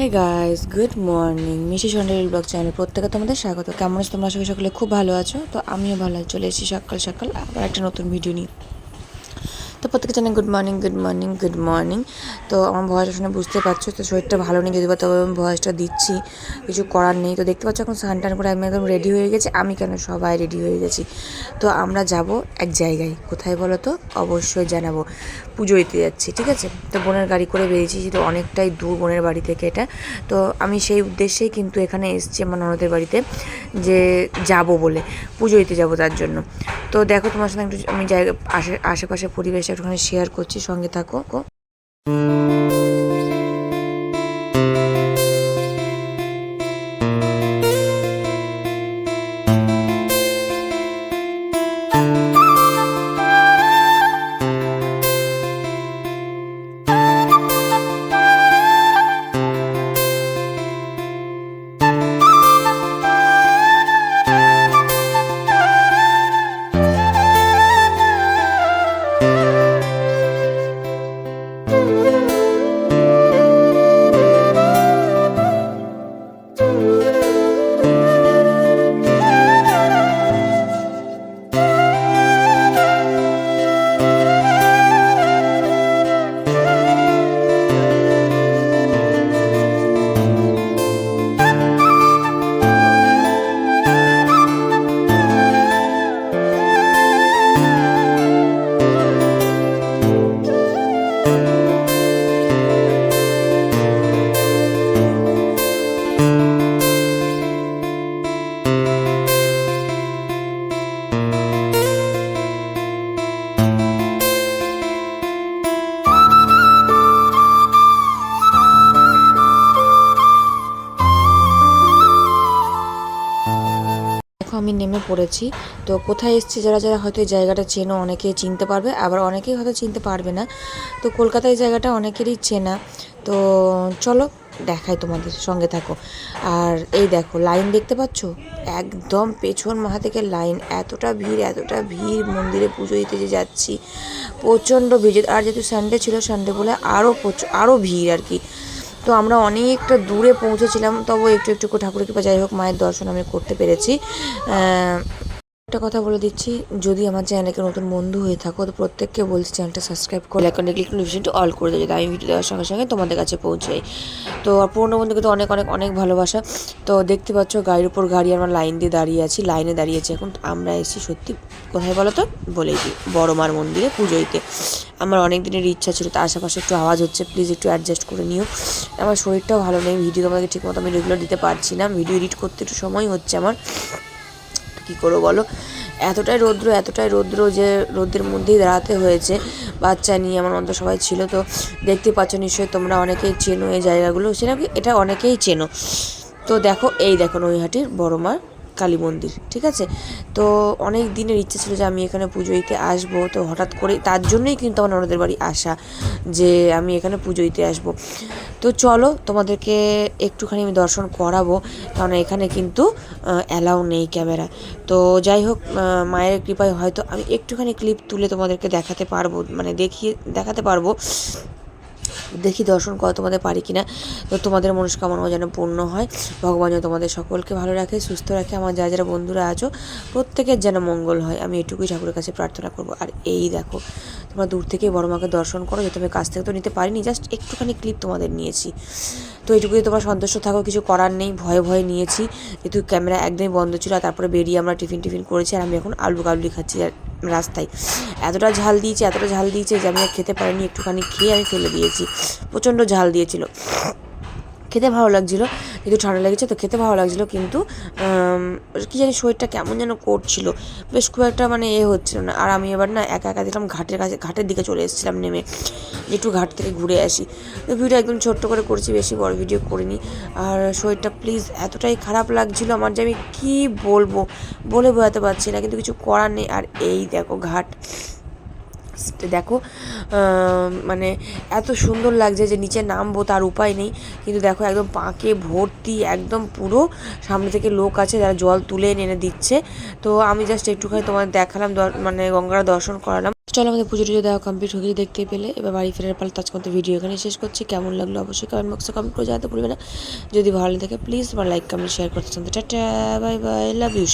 Hey guys good morning মিশি সন্ডেল blog channel প্রত্যেকে তোমাদের স্বাগত। কেমন আছো? তোমরা সকলে খুব ভালো আছো। তো আমিও ভালো চলে এসেছি সকাল সকাল আবার একটা নতুন ভিডিও নিয়ে। তো প্রত্যেকে জানাই good morning good morning good morning তো আমার ভয়েসটা শুনে বুঝতে পারছ, তো শরীরটা ভালো নেই যদি বা তবে আমি ভয়েসটা দিচ্ছি, কিছু করার নেই। তো দেখতে পাচ্ছ এখন স্নান টান করে আমি একদম রেডি হয়ে গেছি, আমি কেন সবাই রেডি হয়ে গেছি? তো আমরা যাব এক জায়গায়, কোথায় বলো তো? অবশ্যই জানাব। পুজো দিতে যাচ্ছি, ঠিক আছে? তো বোনের গাড়ি করে বেরিয়েছি তো অনেকটাই দূর বোনের বাড়ি থেকে এটা। তো আমি সেই উদ্দেশ্যেই কিন্তু এখানে এসেছি আমার ননদের বাড়িতে, যে যাব বলে, পুজো দিতে যাব তার জন্য। তো দেখো তোমার সঙ্গে একটু আমি জায়গা, আশে আশেপাশে পরিবেশ একটুখানি শেয়ার করছি সঙ্গে থাকো। দেখো আমি নেমে পড়েছি। তো কোথায় এসেছি যারা যারা হয়তো এই জায়গাটা চেনো অনেকেই চিনতে পারবে, আবার অনেকেই হয়তো চিনতে পারবে না। তো কলকাতায় জায়গাটা অনেকেরই চেনা। তো চলো দেখাই তোমাদের, সঙ্গে থাকো। আর এই দেখো, লাইন দেখতে পাচ্ছ? একদম পেছন মাথা থেকে লাইন। এতটা ভিড় এতটা ভিড়, মন্দিরে পুজো দিতে যে যাচ্ছি। প্রচণ্ড ভিড়। আর যেহেতু সানডে ছিল সানডে বলে আরও আরও ভিড় আর কি। তো আমরা অনেকটা দূরে পৌঁছেছিলাম তবু একটু একটু করে ঠাকুরের কৃপা যাই হোক, মায়ের দর্শন আমি করতে পেরেছি। একটা কথা বলে দিচ্ছি, যদি আমার চ্যানেলকে নতুন বন্ধু হয়ে থাকো, তো প্রত্যেককে বলছি চ্যানেলটা সাবস্ক্রাইব করে। এখন ক্লিক নোটিফিকেশনটা অল করে দেবে আমি ভিডিও দেওয়ার সঙ্গে সঙ্গে তোমাদের কাছে পৌঁছাই তো পুরনো বন্ধুকে তো অনেক অনেক অনেক ভালোবাসা। তো দেখতে পাচ্ছ গাড়ির উপর গাড়ি আমরা লাইন দিয়ে দাঁড়িয়ে আছি লাইনে দাঁড়িয়ে আছি এখন। আমরা এসেছি সত্যি, কোথায় বলো তো? বলেই দিই বড় মার মন্দিরে পুজো দিতে আমার অনেক দিনের ইচ্ছা ছিল, তার আশেপাশে একটু আওয়াজ হচ্ছে প্লিজ একটু অ্যাডজাস্ট করে নিও। আমার শরীরটাও ভালো নেই ভিডিও তোমাকে ঠিকমতো আমি রেগুলার দিতে পারছি না। ভিডিও এডিট করতে একটু সময় হচ্ছে আমার। কী করব বলো? এতটাই রৌদ্র এতটাই রৌদ্র যে রৌদ্রের মধ্যেই দাঁড়াতে হয়েছে। বাচ্চা নিয়ে আমার মতো সবাই ছিল তো দেখতে পাচ্ছ নিশ্চয়ই তোমরা অনেকেই চেনো এই জায়গাগুলো। সেটা এটা অনেকেই চেনো। তো দেখো, এই দেখো নৈহাটির বড় মার কালী মন্দির, ঠিক আছে? তো অনেক দিনের ইচ্ছে ছিল যে আমি এখানে পুজো দিতে আসব, তো হঠাৎ করে তার জন্যই কিন্তু আমার ননদের বাড়ি আসা, যে আমি এখানে পুজো দিতে আসব। তো চলো তোমাদেরকে একটুখানি আমি দর্শন করাবো, কারণ এখানে কিন্তু অ্যালাউ নেই ক্যামেরা। তো যাই হোক মায়ের কৃপায় হয়তো আমি একটুখানি ক্লিপ তুলে তোমাদেরকে দেখাতে পারব মানে দেখিয়ে, দেখাতে পারব। দেখি দর্শন করা তোমাদের পারি কিনা। তো তোমাদের মনস্কামনাও যেন পূর্ণ হয়। ভগবান যেন তোমাদের সকলকে ভালো রাখে, সুস্থ রাখে। আমার যা যারা বন্ধুরা আছো, প্রত্যেকের যেন মঙ্গল হয়। আমি এটুকুই ঠাকুরের কাছে প্রার্থনা করব। আর এই দেখো, তোমরা দূর থেকে বড় মাকে দর্শন করো। যে তুমি কাছ থেকে তো নিতে পারিনি জাস্ট একটুখানি ক্লিপ তোমাদের নিয়েছি। তো এটুকুই তোমরা সন্তুষ্ট থাকো, কিছু করার নেই। ভয়ে ভয়ে নিয়েছি। যেহেতু ক্যামেরা একদমই বন্ধ ছিল, আর তারপরে বেরিয়ে আমরা টিফিন টিফিন করেছি, আর আমি এখন আলু কাবলি খাচ্ছি। আর রাস্তায়। এতটা ঝাল দিয়েছে, এতটা ঝাল দিয়েছে যে আমি আর খেতে পারিনি, একটুখানি খেয়ে আমি ফেলে দিয়েছি। প্রচণ্ড ঝাল দিয়েছিল। খেতে ভালো লাগছিল। যেহেতু ঠান্ডা লেগেছে তো খেতে ভালো লাগছিল কিন্তু কি জানি শরীরটা কেমন যেন করছিল। বেশ খুব একটা মানে এ হচ্ছিল না। আর আমি এবার না একা একা দেখলাম ঘাটের কাছে, ঘাটের দিকে চলে এসেছিলাম নেমে। একটু ঘাট থেকে ঘুরে আসি। তো ভিডিও একদম ছোট্ট করে করছি, বেশি বড় ভিডিও করিনি। আর শরীরটা প্লিজ এতটাই খারাপ লাগছিল আমার যে আমি কী বলব? বলে বোঝাতে পারছি না, কিন্তু কিছু করার নেই। আর এই দেখো ঘাট। দেখো মানে এত সুন্দর লাগছে যে নিচে নামবো, তার উপায় নেই। কিন্তু দেখো, একদম পাঁকে ভর্তি, একদম পুরো সামনে থেকে লোক আছে যারা জল তুলে এনে দিচ্ছে। তো আমি জাস্ট একটুখানি তোমার দেখালাম মানে গঙ্গার দর্শন করালাম। চলো আমাদের পুজো টুজো দেওয়া কমপ্লিট হয়ে দেখতে পেলে। এবার বাড়ি ফেরার পালা তাজ মতো ভিডিও এখানে শেষ করছি। কেমন লাগল অবশ্যই কমেন্ট বক্সে কমেন্ট করে জানাতে ভুলবে না। যদি ভালো লাগে প্লিজ তোমার লাইক কমেন্ট শেয়ার করতে চান tata bye bye love you